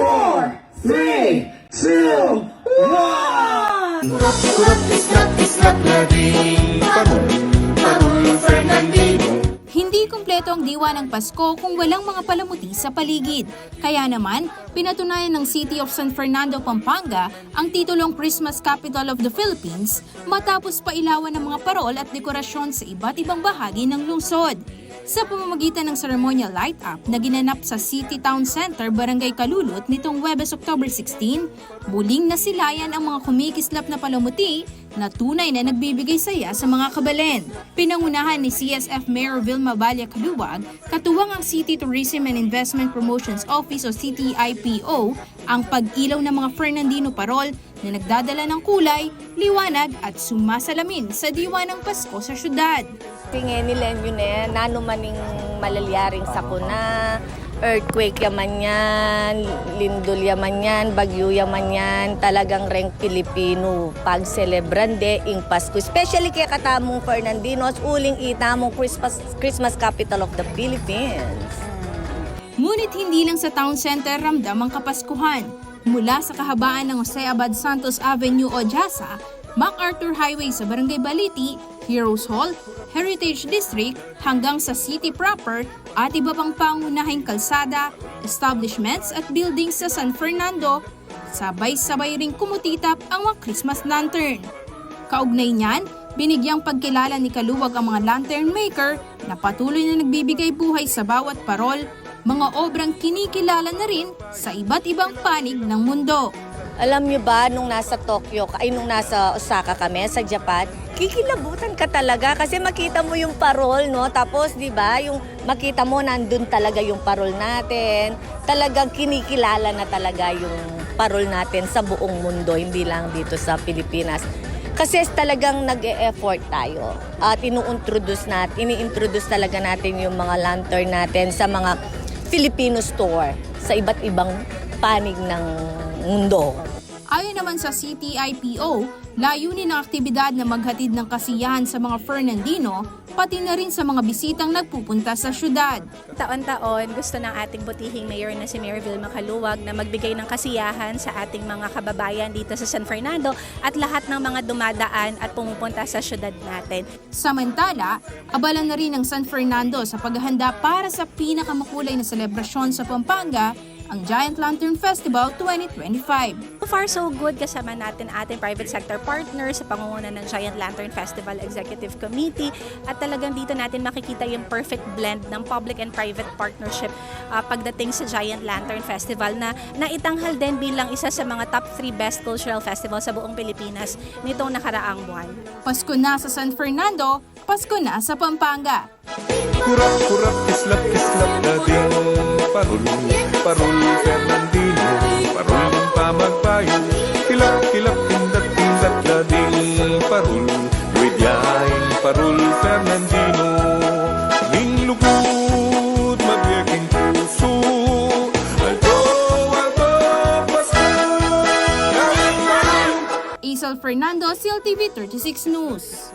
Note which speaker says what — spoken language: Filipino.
Speaker 1: four, three, two, one!
Speaker 2: Parol, parol Fernandino
Speaker 3: Hindi kumpleto ang diwa ng Pasko kung walang mga palamuti sa paligid. Kaya naman, pinatunayan ng City of San Fernando, Pampanga ang titulong Christmas Capital of the Philippines matapos pailawan ng mga parol at dekorasyon sa iba't ibang bahagi ng lungsod. Sa pamamagitan ng ceremonial light-up na ginanap sa City Town Center, Barangay Kalulot nitong Webes, October 16, muling nasilayan ang mga kumikislap na palamuti na tunay na nagbibigay saya sa mga kabalen. Pinangunahan ni CSF Mayor Vilma Balya Kaluwag, katuwang ang City Tourism and Investment Promotions Office o CTIPO, ang pag-ilaw ng mga Fernandino Parol na nagdadala ng kulay, liwanag at sumasalamin sa diwa ng Pasko sa syudad.
Speaker 4: Tingin nila yun eh, nano maning malalyaring sakuna, earthquake yaman yan, lindol yaman yan, bagyo yaman yan, talagang reng Pilipino pag celebrande ing Pasko. Especially kaya katamong Fernandinos, uling itamong Christmas, Christmas capital of the Philippines.
Speaker 3: Ngunit hindi lang sa town center ramdam ang kapaskuhan. Mula sa kahabaan ng Jose Abad Santos Avenue o Jasa, MacArthur Highway sa Barangay Baliti, Heroes Hall, Heritage District hanggang sa city proper at iba pang pangunahing kalsada, establishments at buildings sa San Fernando, sabay-sabay ring kumutitap ang mga Christmas lantern. Kaugnay niyan, binigyang pagkilala ni Kaluwag ang mga lantern maker na patuloy na nagbibigay buhay sa bawat parol, mga obrang kinikilala na rin sa iba't ibang panig ng mundo.
Speaker 4: Alam niyo ba, nung nasa Tokyo, ay nung nasa Osaka kami, sa Japan, kikilabutan ka talaga kasi makita mo yung parol, no? Tapos, di ba, yung makita mo nandun talaga yung parol natin. Talagang kinikilala na talaga yung parol natin sa buong mundo, hindi lang dito sa Pilipinas. Kasi talagang nag-e-effort tayo at inu-introduce natin, ini-introduce talaga natin yung mga lantern natin sa mga Filipino store sa iba't ibang panig ng mundo.
Speaker 3: Ayon naman sa CTIPO, layunin ng aktibidad na maghatid ng kasiyahan sa mga Fernandino, pati na rin sa mga bisitang nagpupunta sa syudad.
Speaker 5: Taon-taon, gusto ng ating butihing mayor na si Mayor Vilma Caluwag na magbigay ng kasiyahan sa ating mga kababayan dito sa San Fernando at lahat ng mga dumadaan at pumupunta sa syudad natin.
Speaker 3: Samantala, abala na rin ang San Fernando sa paghahanda para sa pinakamakulay na selebrasyon sa Pampanga, ang Giant Lantern Festival 2025.
Speaker 5: So far so good kasama natin ating private sector partner sa pangunguna ng Giant Lantern Festival Executive Committee at talagang dito natin makikita yung perfect blend ng public and private partnership ah, pagdating sa Giant Lantern Festival na naitanghal din bilang isa sa mga top 3 best cultural festival sa buong Pilipinas nitong nakaraang buwan.
Speaker 3: Pasko na sa San Fernando, Pasko na sa Pampanga.
Speaker 2: Kurap kurap islap islap na din Parol, parol Fernandino. Parol ng pamagpayo Kilap kilap tindat tindat na din Parol, Luidiain Parol Fernandino. Ning lugod Magyaking puso. Alto, alto, Pasko.
Speaker 3: Isel Fernando, CLTV 36 News.